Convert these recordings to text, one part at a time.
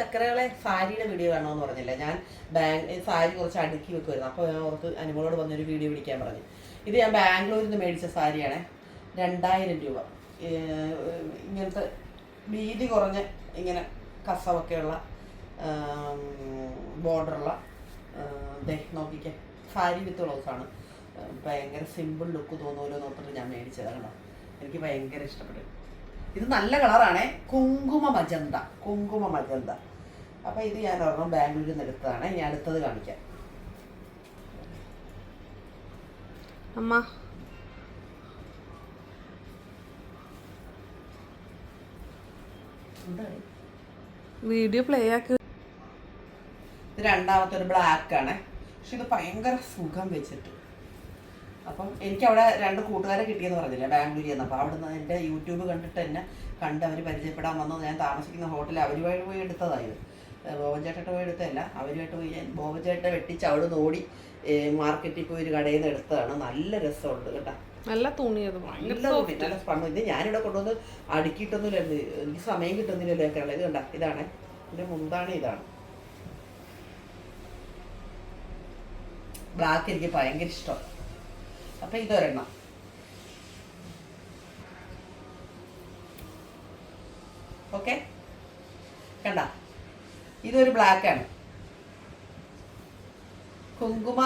ചക്കരകളെ സാരിയുടെ വീഡിയോ കാണണമെന്ന് പറഞ്ഞില്ല? ഞാൻ ബാങ്ക് സാരി കുറച്ച് അടുക്കി വെക്കുമായിരുന്നു അപ്പോൾ ഞാൻ ഓർത്ത് അനുമോളോട് വന്നൊരു വീഡിയോ പിടിക്കാൻ പറഞ്ഞു. ഇത് ഞാൻ ബാംഗ്ലൂരിൽ നിന്ന് മേടിച്ച സാരിയാണ്. രണ്ടായിരം രൂപ. ഇങ്ങനത്തെ വീതി കുറഞ്ഞ ഇങ്ങനെ കസവൊക്കെയുള്ള ബോർഡറുള്ള ദേ നോക്കിക്കേ. സാരി വിത്ത് ബ്ലൗസാണ് ഭയങ്കര സിമ്പിൾ ലുക്ക് തോന്നുമല്ലോ നോക്കിട്ട് ഞാൻ മേടിച്ചതാണ് കേട്ടോ. എനിക്ക് ഭയങ്കര ഇഷ്ടപ്പെട്ടു. ഇത് നല്ല കളറാണേ. കുങ്കുമ മജന്ത. കുങ്കുമ മജന്ത. അപ്പം ഇത് ഞാൻ ഒരെണ്ണം ബാംഗ്ലൂരിൽ നിന്ന് എടുത്തതാണ്. ഇനി അടുത്തത് കാണിക്കാം. അമ്മ. വീഡിയോ പ്ലേ ആക്കി. ഇത് രണ്ടാമത്തെ ഒരു ബ്ലാക്ക് ആണ്. പക്ഷെ ഇത് ഭയങ്കര സുഖം വെച്ചിട്ട്. അപ്പം എനിക്ക് അവിടെ രണ്ട് കൂട്ടുകാരെ കിട്ടിയെന്ന് പറഞ്ഞില്ല ബാംഗ്ലൂരിൽ നിന്ന്. അപ്പോൾ അവിടുന്ന് എന്റെ യൂട്യൂബ് കണ്ടിട്ട് തന്നെ കണ്ട് അവർ പരിചയപ്പെടാൻ വന്നത് ഞാൻ താമസിക്കുന്ന ഹോട്ടലിൽ അവരുമായി പോയി എടുത്തതായത് ബോബൻ പോയി എടുത്തതല്ല അവരുമായിട്ട് പോയി ഞാൻ ബോബൻ ചേട്ട വെട്ടിച്ച് അവിടെ നിന്ന് ഓടി മാർക്കറ്റിൽ പോയി ഒരു കടയിൽ നിന്ന് എടുത്തതാണ്. നല്ല രസമുണ്ട് കേട്ടോ. നല്ല തുണിയത് നല്ല സ്പണ്ണ് ഇത് ഞാനിവിടെ കൊണ്ടുവന്ന് അടുക്കിയിട്ടൊന്നുമില്ല. എനിക്ക് സമയം കിട്ടുന്നില്ലല്ലോ ഒക്കെ ഇത് കണ്ട ഇതാണ്. ഇതിന്റെ മുന്താണ് ഇതാണ്. ബ്ലാക്ക് എനിക്ക് ഭയങ്കര ഇഷ്ടം. അപ്പൊ ഇതൊരെണ്ണം ഓക്കെ കണ്ട? ഇതൊരു ബ്ലാക്ക് ആണ്. കുങ്കുമ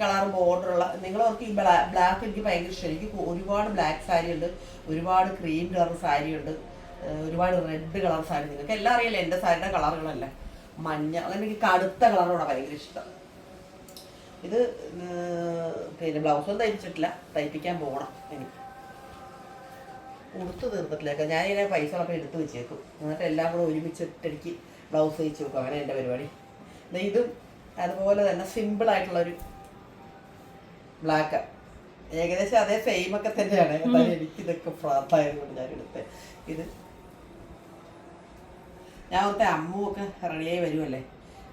കളർ ബോർഡറുള്ള നിങ്ങൾ ഓർക്ക് ഈ ബ്ലാക്ക് എനിക്ക് ഭയങ്കര ഇഷ്ടം. എനിക്ക് ഒരുപാട് ബ്ലാക്ക് സാരി ഉണ്ട് ഒരുപാട് ക്രീം കളർ സാരി ഉണ്ട് ഒരുപാട് റെഡ് കളർ സാരി നിങ്ങൾക്ക് എല്ലാം അറിയില്ല എന്റെ സാരിയുടെ കളറുകളല്ലേ മഞ്ഞ അങ്ങനെ എനിക്ക് കടുത്ത കളറോടെ ഭയങ്കര ഇഷ്ടം. ഇത് പിന്നെ ബ്ലൗസൊന്നും തയ്പ്പിച്ചിട്ടില്ല തയ്പ്പിക്കാൻ പോകണം എനിക്ക് കൊടുത്തു തീർത്തിട്ടില്ല. ഞാനിങ്ങനെ പൈസ ഉള്ളപ്പോൾ എടുത്ത് വെച്ചേക്കും. എന്നിട്ട് എല്ലാം കൂടെ ഒരുമിച്ചിട്ടെനിക്ക് ബ്ലൗസ് തയ്ച്ച് വെക്കും. അങ്ങനെ എന്റെ പരിപാടി. ഇതും അതുപോലെ തന്നെ സിമ്പിളായിട്ടുള്ളൊരു ബ്ലാക്ക് ഏകദേശം അതേ സെയിം ഒക്കെ തന്നെയാണ്. എന്നാലും എനിക്ക് ഇതൊക്കെ പ്രാർത്ഥമായതുകൊണ്ട് ഞാൻ എടുത്തത് ഇത് ഞാൻ ഓർത്തെ അമ്മുവൊക്കെ റെഡിയായി വരുമല്ലേ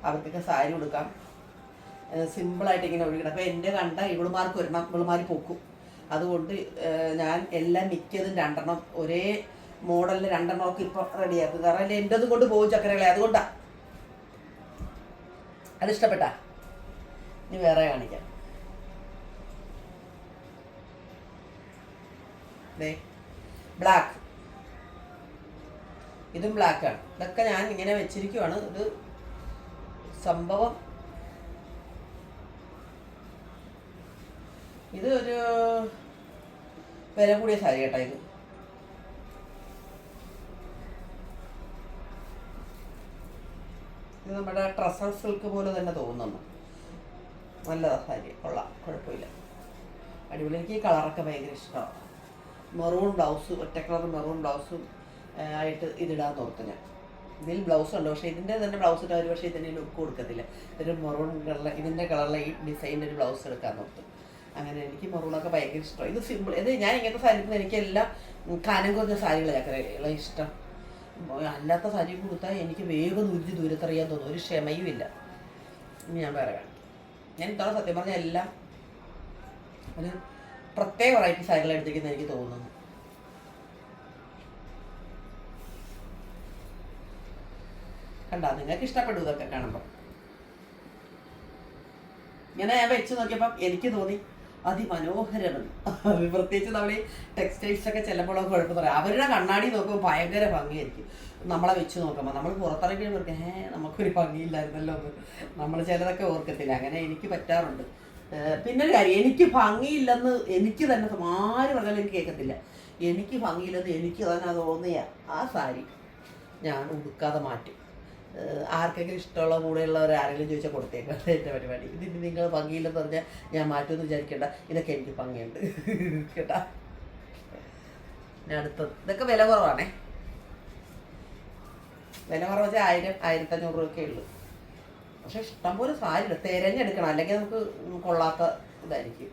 അവർക്കൊക്കെ സാരി കൊടുക്കാം. സിമ്പിളായിട്ട് ഇങ്ങനെ ഒഴുകണം അപ്പോൾ എന്റെ കണ്ട ഇവളുമാർക്ക് ഒരെണ്ണം ഇവളുമാർ പൊക്കും. അതുകൊണ്ട് ഞാൻ എല്ലാം മിക്കതും രണ്ടെണ്ണം ഒരേ മോഡലിൽ രണ്ടെണ്ണം ഒക്കെ ഇപ്പം റെഡിയാക്കും കാരണം എന്റെ എന്റെതും കൊണ്ട് പോകും ചക്കരകളെ. അതുകൊണ്ടാ. അത് ഇഷ്ടപ്പെട്ട? ഇനി വേറെ കാണിക്കാം. ബ്ലാക്ക് ഇതും ബ്ലാക്കാണ് ഇതൊക്കെ ഞാൻ ഇങ്ങനെ വെച്ചിരിക്കുവാണ്. ഇത് സംഭവം ഇത് ഒരു വില കൂടിയ സാരി കേട്ടോ ഇത്. ഇത് നമ്മുടെ ട്രസർ സിൽക്ക് പോലെ തന്നെ തോന്നുന്നു. നല്ലതാ സാരി. കൊള്ളാം. കുഴപ്പമില്ല. അടിപൊളി എനിക്ക് ഈ കളറൊക്കെ ഭയങ്കര ഇഷ്ടമാണ്. മെറൂൺ ബ്ലൗസ് ഒറ്റ കളർ മെറൂൺ ബ്ലൗസും ആയിട്ട് ഇതിടാൻ ഓർത്ത് ഞാൻ. ഇതിൽ ബ്ലൗസ് ഉണ്ട്. പക്ഷേ ഇതിന്റെ തന്നെ ബ്ലൗസ് ഇട്ടാൽ ഒരു പക്ഷേ ഇതിന്റെ ലുക്ക് കൊടുക്കത്തില്ല. ഒരു മെറൂൺ കളറിൽ ഇതിന്റെ കളറിലെ ഈ ഡിസൈന്റെ ഒരു ബ്ലൗസ് എടുക്കാൻ ഓർത്ത് അങ്ങനെ എനിക്ക് മെറൂണൊക്കെ ഭയങ്കര ഇഷ്ടമാണ്. ഇത് സിമ്പിൾ ഇത് ഞാൻ ഇങ്ങനത്തെ സാരി എനിക്ക് എല്ലാം കനം കുറഞ്ഞ സാരികളൊക്കെ ഇഷ്ടം. അല്ലാത്ത സാരി കൊടുത്താൽ എനിക്ക് വേഗം ഉരുതി ദൂരത്തെറിയാൻ തോന്നും. ഒരു ക്ഷമയും ഇല്ല. ഞാൻ വേറെ ഞാൻ ഇത്തവണ സത്യം പറഞ്ഞ എല്ലാം ഒരു പ്രത്യേക വെറൈറ്റി സാരികൾ എടുത്തിരിക്കുന്ന എനിക്ക് തോന്നുന്നു. കണ്ട നിങ്ങൾക്ക് ഇഷ്ടപ്പെട്ടു ഇതൊക്കെ കാണുമ്പോൾ ഇങ്ങനെ ഞാൻ വെച്ച് നോക്കിയപ്പം എനിക്ക് തോന്നി അതിമനോഹരമാണ്. പ്രത്യേകിച്ച് നമ്മൾ ഈ ടെക്സ്റ്റൈൽസ് ഒക്കെ ചെല്ലുമ്പോഴൊക്കെ കുഴപ്പം പറയാം. അവരുടെ കണ്ണാടി നോക്കുമ്പോൾ ഭയങ്കര ഭംഗിയായിരിക്കും. നമ്മളെ വെച്ച് നോക്കുമ്പോൾ നമ്മൾ പുറത്തിറങ്ങി ഓർക്കും ഏ നമുക്കൊരു ഭംഗിയില്ലായിരുന്നല്ലോ എന്ന്. നമ്മൾ ചിലതൊക്കെ ഓർക്കത്തില്ല. അങ്ങനെ എനിക്ക് പറ്റാറുണ്ട്. പിന്നെ ഒരു കാര്യം. എനിക്ക് ഭംഗിയില്ലെന്ന് എനിക്ക് തന്നെ ആര് പറഞ്ഞാലും എനിക്ക് കേൾക്കത്തില്ല. എനിക്ക് ഭംഗിയില്ലെന്ന് എനിക്ക് തന്നെ തോന്നിയ ആ സാരി ഞാൻ ഉടുക്കാതെ മാറ്റും. ആർക്കെങ്കിലും ഇഷ്ടമുള്ള കൂടെയുള്ളവർ ആരെങ്കിലും ചോദിച്ചാൽ കൊടുത്തേക്കാം. എന്റെ പരിപാടി. ഇതിന് നിങ്ങൾ ഭംഗിയില്ലെന്ന് പറഞ്ഞാൽ ഞാൻ മാറ്റുമെന്ന് വിചാരിക്കേണ്ട. ഇതൊക്കെ എനിക്ക് ഭംഗിയുണ്ട്. കേട്ടാ? ഞാൻ അടുത്തത്. ഇതൊക്കെ വില കുറവാണേ. വില കുറവ് വെച്ചാൽ ആയിരം ആയിരത്തഞ്ഞൂറ് രൂപയൊക്കെ ഉള്ളൂ. പക്ഷെ ഇഷ്ടംപോലെ സാരി ഉണ്ട്. തിരഞ്ഞെടുക്കണം. അല്ലെങ്കിൽ നമുക്ക് കൊള്ളാത്ത ഇതായിരിക്കും.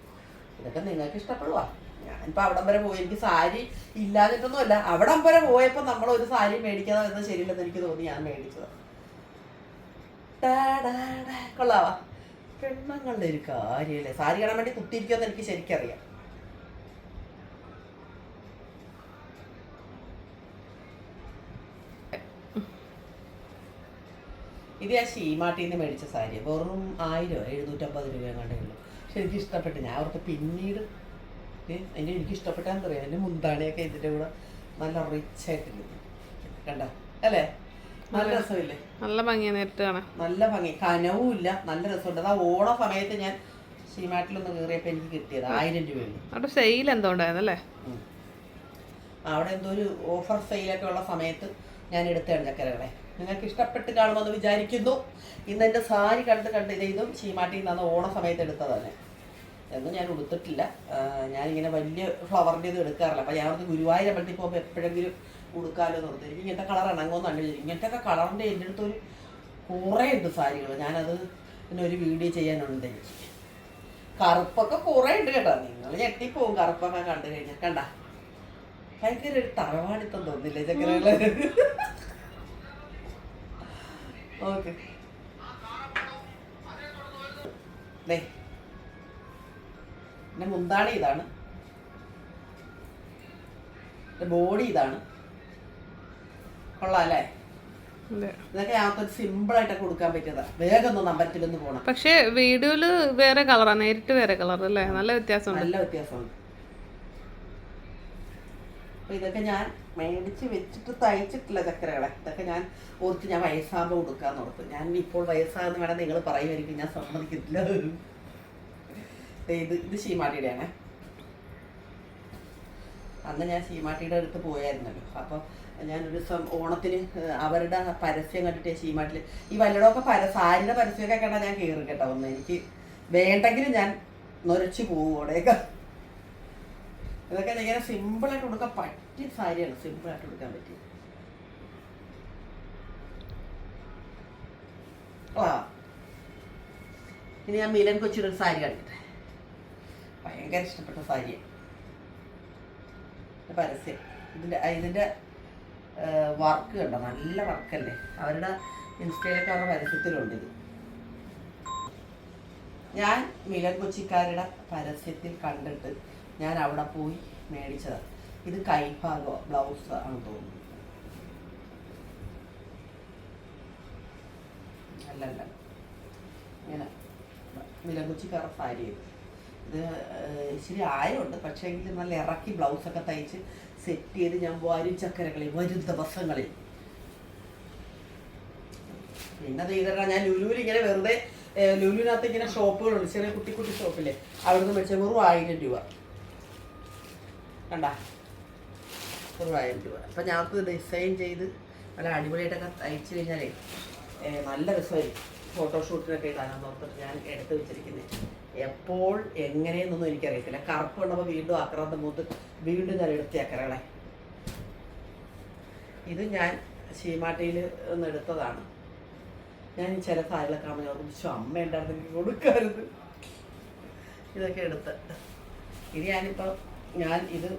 ഇതൊക്കെ നിങ്ങൾക്ക് ഇഷ്ടപ്പെടുവാ. ഞാനിപ്പോൾ അവിടം വരെ പോയി. എനിക്ക് സാരി ഇല്ലാതിട്ടൊന്നുമല്ല അവിടം വരെ പോയപ്പോൾ നമ്മൾ ഒരു സാരി മേടിക്കാതെ എന്ന് ശരിയില്ലെന്ന് എനിക്ക് തോന്നി ഞാൻ മേടിച്ചത്. ടാ ഡാ ഡാ. കൊള്ളാവാ? പെണ്ണുങ്ങളുടെ ഒരു കാര്യമല്ലേ സാരി കാണാൻ വേണ്ടി കുത്തിയിരിക്കുമെന്ന് എനിക്ക് ശരിക്കറിയാം. ഇത് ഞാൻ ഷീമാട്ടിൽ നിന്ന് മേടിച്ച സാരി. വെറും ആയിരം എഴുന്നൂറ്റമ്പത് രൂപ കണ്ടേ ഉള്ളൂ. പക്ഷെ എനിക്ക് ഇഷ്ടപ്പെട്ടു ഞാൻ അവർക്ക് പിന്നീട് എന്റെ എനിക്ക് ഇഷ്ടപ്പെട്ടാന്ന് പറയാം എന്റെ മുന്താണിയൊക്കെ ഇതിന്റെ കൂടെ നല്ല റിച്ച് ആയിട്ടുണ്ട് കണ്ട? അല്ലേ? നല്ല രസമില്ലേ? നല്ല ഭംഗിയാണ് നേരിട്ട് കാണാൻ. നല്ല ഭംഗി. കനവും ഇല്ല നല്ല രസമുണ്ട്. അതാ ഓണ സമയത്ത് ഞാൻ ഷീമാട്ടിലൊന്ന് കയറിയപ്പോൾ എനിക്ക് കിട്ടിയത് ആയിരം രൂപയുള്ളൂ അവിടെ സെയിൽ എന്തോ ഉണ്ടായിരുന്നല്ലേ. അവിടെ എന്തോ ഒരു ഓഫർ സെയിലൊക്കെ ഉള്ള സമയത്ത് ഞാൻ എടുത്തതാണ് ചക്കരകളെ. നിങ്ങൾക്ക് ഇഷ്ടപ്പെട്ട് കാണുമെന്ന് വിചാരിക്കുന്നു. ഇന്ന് എന്റെ സാരി കണ്ട് കണ്ട് ചെയ്തും ഇതും ചീമാട്ടിയിൽ നിന്ന് ഓണ സമയത്ത് എടുത്തതാണ് എന്നും ഞാൻ ഉടുത്തിട്ടില്ല. ഞാനിങ്ങനെ വലിയ ഫ്ലവറിന്റെ ഇത് എടുക്കാറില്ല. അപ്പം ഞാൻ അവിടുന്ന് ഗുരുവായൂർ അമ്പലത്തിൽ പോകുമ്പോൾ എപ്പോഴെങ്കിലും ഉടുക്കാലോ എന്ന് ഓർത്ത് എനിക്ക് ഇങ്ങനത്തെ കളർ ഇണങ്ങുമെന്നാണ് വിചാരിക്കും ഇങ്ങനത്തെ ഒക്കെ കളറിന്റെ എന്റെ അടുത്തൊരു കുറേ ഉണ്ട് സാരികൾ ഞാനത് പിന്നെ ഒരു വീഡിയോ ചെയ്യാനുണ്ട്. എനിക്ക് കറുപ്പൊക്കെ കുറേ ഉണ്ട് കേട്ടോ. നിങ്ങൾ ഞെട്ടിപ്പോവും കറുപ്പൊക്കെ കണ്ടു കഴിഞ്ഞാൽ. കണ്ട? ഭയങ്കര ഒരു തറവാടിത്തം തോന്നില്ലേ ചക്കരകൾ ഓക്കെ. എന്റെ മുന്താണി ഇതാണ്. ബോഡി ഇതാണ്. കൊള്ളാം അല്ലേ അതെ. ഇതൊക്കെ ഞങ്ങൾക്കൊരു കൊടുക്കാൻ പറ്റിയതാ. വേഗം ഒന്ന് അമ്പലത്തിലൊന്ന് പോകണം പക്ഷേ വീഡിയോയിൽ വേറെ കളറാ. നേരിട്ട് വേറെ കളർ അല്ലേ? നല്ല വ്യത്യാസമുണ്ട്. നല്ല വ്യത്യാസമുണ്ട്. അപ്പൊ ഇതൊക്കെ ഞാൻ മേടിച്ച് വെച്ചിട്ട് തയ്ച്ചിട്ടില്ല ചക്കരകളെ. ഇതൊക്കെ ഞാൻ ഓർത്ത് ഞാൻ വയസ്സാകുമ്പോൾ കൊടുക്കാന്ന് ഓർത്ത് ഞാൻ ഇപ്പോൾ വയസ്സാകുന്ന വേണം നിങ്ങൾ പറയുമായിരിക്കും ഞാൻ സമ്മതിക്കില്ല ഇത് ഇത് ശീമാട്ടിയുടെയാണ്. അന്ന് ഞാൻ ശീമാട്ടിയുടെ അടുത്ത് പോയായിരുന്നല്ലോ. അപ്പോൾ ഞാനൊരു ദിവസം ഓണത്തിന് അവരുടെ പരസ്യം കണ്ടിട്ട് ശീമാട്ടിൽ ഈ വല്ലടമൊക്കെ പര സാരിയുടെ പരസ്യമൊക്കെ കണ്ടാൽ ഞാൻ കയറി കേട്ടോ ഒന്ന് എനിക്ക് വേണ്ടെങ്കിലും ഞാൻ നൊരച്ചു പോകും അവിടെയൊക്കെ ഇതൊക്കെ ഇങ്ങനെ സിമ്പിളായിട്ട് കൊടുക്കാൻ പറ്റിയ സാരിയാണ് സിമ്പിളായിട്ട് കൊടുക്കാൻ പറ്റി ആ. ഇനി ഞാൻ മിലൻ കൊച്ചിയുടെ ഒരു സാരി കണ്ടിട്ടെ. ഭയങ്കര ഇഷ്ടപ്പെട്ട സാരിയാണ് പരസ്യം. ഇതിന്റെ ഇതിന്റെ വർക്ക് കണ്ടോ? നല്ല വർക്കല്ലേ അവരുടെ ഇൻസ്റ്റയിലൊക്കെ അവരുടെ പരസ്യത്തിലുണ്ട് ഇത്. ഞാൻ മിലൻ കൊച്ചിക്കാരുടെ പരസ്യത്തിൽ കണ്ടിട്ട് ഞാൻ അവിടെ പോയി മേടിച്ചതാണ് ഇത് കൈഭാഗോ ബ്ലൗസ് ആണ് തോന്നുന്നു. അല്ലല്ല. ഇങ്ങനെ. മിലൻ കൊച്ചിക്കാരുടെ സാരി ഇത് ഇച്ചിരി ആയമുണ്ട് പക്ഷേ എങ്കിൽ നല്ല ഇറക്കി ബ്ലൗസൊക്കെ തയ്ച്ച് സെറ്റ് ചെയ്ത് ഞാൻ വരും ചക്കരകളിൽ വരും ദിവസങ്ങളിൽ. പിന്നെ ചെയ്തിട്ടാ ഞാൻ ലുലുവിൽ ഇങ്ങനെ വെറുതെ ലുലുവിനകത്ത് ഇങ്ങനെ ഷോപ്പുകളുണ്ട്. ചെറിയ കുട്ടി കുട്ടി ഷോപ്പില്ലേ? അവിടുന്ന് മേടിച്ച വെറും ആയിരം രൂപ. കണ്ട? വെറും ആയിരം രൂപ. അപ്പം ഞങ്ങൾക്ക് ഡിസൈൻ ചെയ്ത് നല്ല അടിപൊളിയായിട്ടൊക്കെ തയ്ച്ചു കഴിഞ്ഞാലേ നല്ല രസമായിരിക്കും. ഫോട്ടോഷൂട്ടിനൊക്കെ ഇടാനാന്ന് ഓർത്തിട്ട് ഞാൻ എടുത്തു വെച്ചിരിക്കുന്നത് എപ്പോൾ എങ്ങനെയെന്നൊന്നും എനിക്കറിയത്തില്ല. കറുപ്പ് വീണ്ടും ആക്രാന്തം മൂത്ത് വീണ്ടും ഞാൻ എടുത്തി അക്കരകളെ ഇത് ഞാൻ ശീമാട്ടിയിൽ ഒന്ന് എടുത്തതാണ്. ഞാൻ ചില സാരികളൊക്കെ കാണുമ്പോൾ ഞാൻ കുറിച്ചു അമ്മ ഉണ്ടായിരുന്നെങ്കിൽ കൊടുക്കരുത് ഇതൊക്കെ എടുത്ത്. ഇത് ഞാനിപ്പോൾ ഞാൻ ഇത്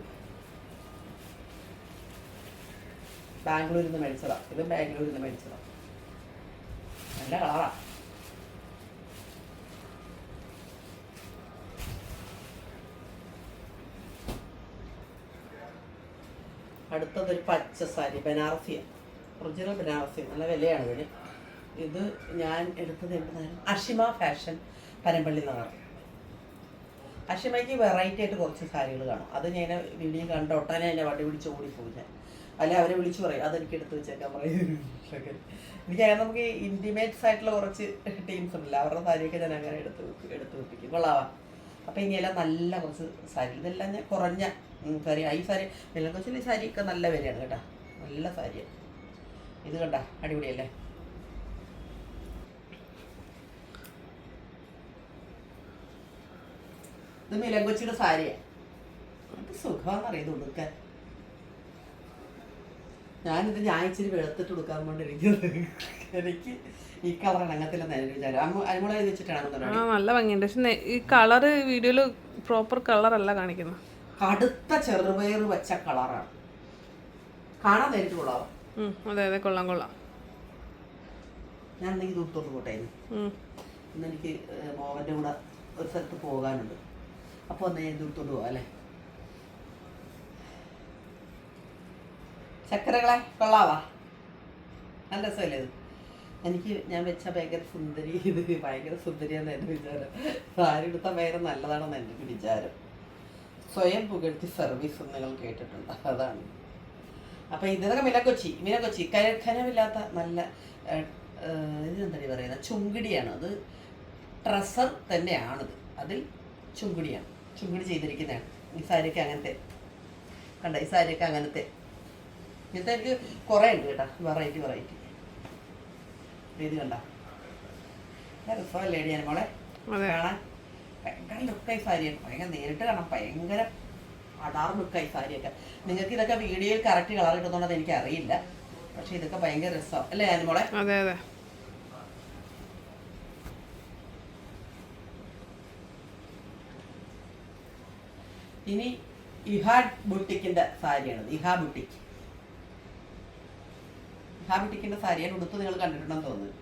ബാംഗ്ലൂരിൽ നിന്ന് മേടിച്ചതാണ് ഇത് ബാംഗ്ലൂരിൽ നിന്ന് മേടിച്ചതാണ് നല്ല കളറാണ് അടുത്തതൊരു പച്ച സാരി ബനാറസിയ. ഒറിജിനൽ ബനാറസി നല്ല വിലയാണ് ഇതിന്. ഇത് ഞാൻ എടുത്തത് എന്താണ് അഷിമ ഫാഷൻ പനമ്പള്ളി നഗർ അഷിമയ്ക്ക് വെറൈറ്റി ആയിട്ട് കുറച്ച് സാരികൾ കാണും. അത് ഞാൻ വീഡിയോ കണ്ട ഒട്ടാനെ എന്നെ വണ്ടി പിടിച്ച് ഓടിപ്പോയി ഞാൻ. അല്ലെ അവരെ വിളിച്ചു പറയും അതെനിക്ക് എടുത്ത് വെച്ചേക്കാൻ പറയും. എനിക്ക് അങ്ങനെ നമുക്ക് ഇന്റിമേറ്റ്സ് ആയിട്ടുള്ള കുറച്ച് ടീംസ് ഉണ്ടല്ലോ അവരുടെ സാരിയൊക്കെ ഞാൻ അങ്ങനെ എടുത്ത് എടുത്ത് വെപ്പിക്കും. കൊള്ളാവാം. അപ്പം ഇനിയെല്ലാം നല്ല കുറച്ച് സാരി ഇതെല്ലാം ഞാൻ കുറഞ്ഞ സാരി ഈ സാരി സാരിയൊക്കെ നല്ല വിലയാണ് കേട്ടോ. നല്ല സാരിയാണ് ഇത് കണ്ട അടിപൊളിയല്ലേ? ഇത് മിലങ്കൊച്ചിയുടെ സാരിയാണ് അത് സുഖമാണെന്നറിയത് ഉടുക്കാൻ? ഞാനിത് ഞാൻ ഇച്ചിരി വെളുത്തിട്ട് കൊടുക്കാൻ കൊണ്ട് ഇരിക്കുന്നത് എനിക്ക് ഈ കളർ ഇണങ്ങത്തില്ലെന്ന് എന്റെ വിചാരം. അനുമോളെ വെച്ചിട്ടാണ് ആ നല്ല ഭംഗിയുണ്ട്. പക്ഷെ ഈ കളർ വീഡിയോയിൽ പ്രോപ്പർ കളർ അല്ല കാണിക്കുന്നത്. കടുത്ത ചെറുപയർ വെച്ച കളറാണ്. കാണാൻ നേരിട്ട് കൊള്ളാവോ? അതെ അതെ കൊള്ളാം കൊള്ളാം. ഞാൻ എന്തെങ്കിലും ദൂരത്തോട്ട് പോട്ടെ ഇന്ന്. എനിക്ക് ഏഹ്, കൂടെ ഒരു സ്ഥലത്ത് പോകാനുണ്ട്. അപ്പോൾ ഒന്ന് ഞാൻ ദൂരത്തോട്ട് പോവാം അല്ലേ? ചക്കരകളെ കൊള്ളാവാ. നല്ല രസമല്ലേ ഇത്? എനിക്ക് ഞാൻ വെച്ച ഭയങ്കര സുന്ദരി. ഇത് ഭയങ്കര സുന്ദരിയാന്ന് എന്റെ വിചാരം. സാരി എടുത്ത ഭയങ്കര നല്ലതാണെന്ന് എന്റെ വിചാരം. സ്വയം പുകഴ്ത്തി സർവീസ് നിങ്ങൾ കേട്ടിട്ടുണ്ട്. അതാണ്. അപ്പം ഇതൊക്കെ മിനക്കൊച്ചി മിനക്കൊച്ചി. കരഖനമില്ലാത്ത നല്ല ഇതെന്താ ഏഹ്, ഇതിനെന്താണ് പറയുന്നത് ചുങ്കിടിയാണ്. അത് ട്രസർ തന്നെയാണിത്. അതിൽ ചുങ്കിടിയാണ്. ചുങ്കിടി ചെയ്തിരിക്കുന്നതാണ്. ഈ സാരിയൊക്കെ അങ്ങനത്തെ. കണ്ട? ഈ സാരിയൊക്കെ അങ്ങനത്തെ. ഇങ്ങനത്തെ എനിക്ക് കുറേ ഉണ്ട് കേട്ടോ വെറൈറ്റി വെറൈറ്റി ഇത് കണ്ട. ലേഡി ഞാൻ മോളെ. കാണാൻ ഭയങ്കര ലുക്കായി സാരിയൊക്കെ ഭയങ്കര നേരിട്ട് കാണാം ഭയങ്കര അടാർ ലുക്കായി സാരിയൊക്കെ. നിങ്ങൾക്ക് ഇതൊക്കെ വീഡിയോയിൽ കറക്റ്റ് കളർ കിട്ടുന്നുണ്ടെന്ന് എനിക്ക് അറിയില്ല. പക്ഷെ ഇതൊക്കെ ഭയങ്കര രസം അല്ലേ ഞാൻ മോളെ? അതെ അതെ. ഇനി ഇഹാ ബുട്ടിക്കിന്റെ സാരിയാണ്. ഇഹാ ബുട്ടിക്ക് ഇഹാ ബുട്ടിക്കിന്റെ സാരിയാണ് ഉടുത്ത് നിങ്ങൾ കണ്ടിട്ടുണ്ടെന്ന് തോന്നുന്നു.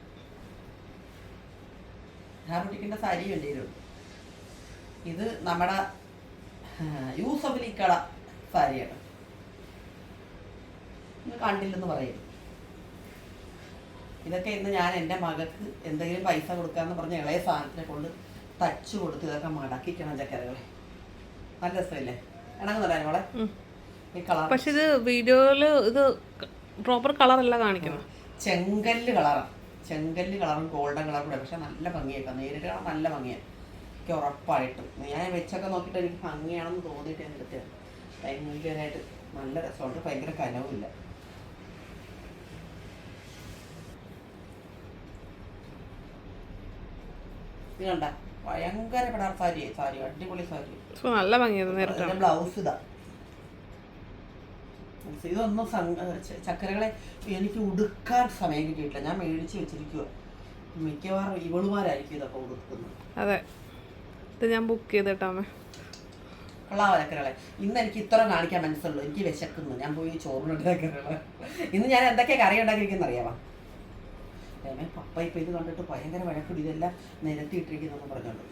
ഇഹാ ബുട്ടിക്കിന്റെ സാരി വേണ്ടിയിട്ടുണ്ട് ഇത് നമ്മുടെ യൂസഫ് അലിക്കട സാരിയാണ്. കണ്ടില്ലെന്ന് പറയും. ഇതൊക്കെ ഇന്ന് ഞാൻ എന്റെ മകൾക്ക് എന്തെങ്കിലും പൈസ കൊടുക്കാന്ന് പറഞ്ഞ ഇളയ സാധനത്തിനെ കൊണ്ട് തച്ചു കൊടുത്ത് ഇതൊക്കെ മടക്കിക്കണം ചക്കരകളെ. നല്ല രസമല്ലേ? ഇണങ്ങുന്നില്ല മോളെ? ഈ കളർ പക്ഷെ ഇത് വീഡിയോയിൽ ഇത് പ്രോപ്പർ കളർ അല്ല കാണിക്കുന്നത്. ചെങ്കല്ല് കളറാണ് ചെങ്കല്ല് കളറും ഗോൾഡൻ കളറും കൂടെ. പക്ഷെ നല്ല ഭംഗിയൊക്കെ നേരിട്ട് കാണാൻ നല്ല ഭംഗിയാണ് എനിക്ക് ഉറപ്പായിട്ടും. ഞാൻ വെച്ചൊക്കെ നോക്കിയിട്ട് എനിക്ക് ഭംഗിയാണെന്ന് തോന്നിയിട്ട് ഞാൻ എടുത്തതാണ് ഭയങ്കരമായിട്ട് നല്ല രസമുണ്ട്. ഭയങ്കര കനവുമില്ല. ഇത് കണ്ട? ഭയങ്കര പെടാർ സാരി സാരി. അടിപൊളി സാരി. നല്ല ഭംഗിയാണ് ബ്ലൗസ് ഇതാ. ഇതൊന്നും സം ച- ചക്കരകളെ എനിക്ക് ഉടുക്കാൻ സമയം കിട്ടിയിട്ടില്ല. ഞാൻ മേടിച്ച് വെച്ചിരിക്കുക മിക്കവാറും ഇവളുമാരായിരിക്കും ഇതൊക്കെ ഉടുക്കുന്നത്. അതെ. ഇത് ഞാൻ ബുക്ക് ചെയ്തിട്ടാമേ കൊള്ളാവ ചക്കരകളെ? ഇന്ന് എനിക്ക് ഇത്ര കാണിക്കാൻ മനസ്സുള്ളൂ. എനിക്ക് വിശക്കുന്നു. ഞാൻ പോയി ചോറിനുണ്ട് ചക്കരകളെ. ഇന്ന് ഞാൻ എന്തൊക്കെ കറി ഉണ്ടാക്കിയിരിക്കുന്ന അറിയാവാ? പപ്പ ഇപ്പം ഇത് കണ്ടിട്ട് ഭയങ്കര വഴക്കുടി ഇതെല്ലാം നിരത്തിയിട്ടിരിക്കുന്നു പറഞ്ഞോണ്ട്.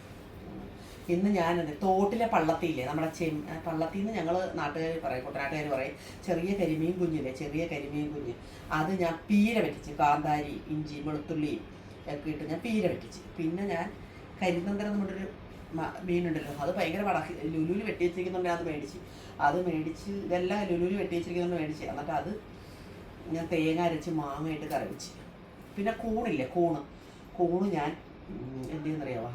ഇന്ന് ഞാൻ തോട്ടിലെ പള്ളത്തിയില്ലേ നമ്മുടെ ചെ പള്ളത്തിൽ നിന്ന് ഞങ്ങൾ നാട്ടുകാർ പറയും കുട്ടനാട്ടുകാർ പറയും ചെറിയ കരിമീൻ കുഞ്ഞില്ലേ ചെറിയ കരിമീൻ കുഞ്ഞ്. അത് ഞാൻ പീര വെറ്റിച്ച് കാന്താരി ഇഞ്ചി വെളുത്തുള്ളിയും ഒക്കെ ഇട്ട് ഞാൻ പീര വെറ്റിച്ച് പിന്നെ ഞാൻ കരിന്തന്തരം നമ്മുടെ ഒരു മീനുണ്ടല്ലോ അത് ഭയങ്കര പടക്കി ലുലുവിൽ വെട്ടി വെച്ചിരിക്കുന്നുണ്ട് അത് മേടിച്ച്. അത് മേടിച്ച് ഇതെല്ലാം ലുലുവിൽ വെട്ടി വെച്ചിരിക്കുന്നുണ്ട് മേടിച്ച്. എന്നിട്ട് അത് ഞാൻ തേങ്ങ അരച്ച് മാങ്ങയിട്ട് കറി വെച്ച് പിന്നെ കൂണില്ലേ കൂണ്. കൂണ് ഞാൻ എന്ത് ചെയ്യുന്നറിയാവാ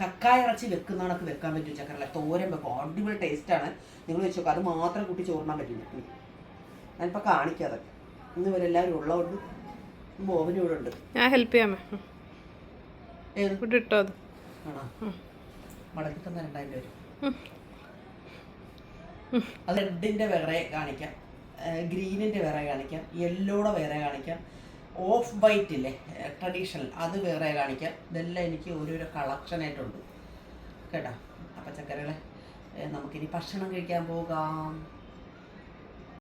കക്കായ ഇറച്ചി വെക്കുന്ന കണക്ക് വെക്കാൻ പറ്റും ചക്കരല്ല തോരൻ വെക്കും. അടിപൊളി ടേസ്റ്റാണ് നിങ്ങൾ വെച്ച് അത് മാത്രം കൂട്ടി ചോറിനാൻ പറ്റില്ല. ഞാനിപ്പോൾ കാണിക്കാതെ ഇന്ന് ഇവരെല്ലാവരും ഉള്ളതുകൊണ്ട് മോവനും ഇവിടെ ഉണ്ട്. ഞാൻ ഹെൽപ്പ് ചെയ്യാം. ഏത്? ഇട്ടോ അത്. ആണോ? മടക്കി തന്നെ രണ്ടായിരം രൂപ ഉം. അത് റെഡിന്റെ വേറെ കാണിക്കാം. ഗ്രീനിന്റെ വേറെ കാണിക്കാം. യെല്ലോടെ വേറെ കാണിക്കാം. ഓഫ് വൈറ്റ് ഇല്ലേ? ട്രഡീഷണൽ അത് വേറെ കാണിക്കാം. ഇതെല്ലാം എനിക്ക് ഓരോരോ കളക്ഷനായിട്ടുണ്ട് കേട്ടോ? അപ്പം ചക്കരകളെ നമുക്കിനി ഭക്ഷണം കഴിക്കാൻ പോകാം.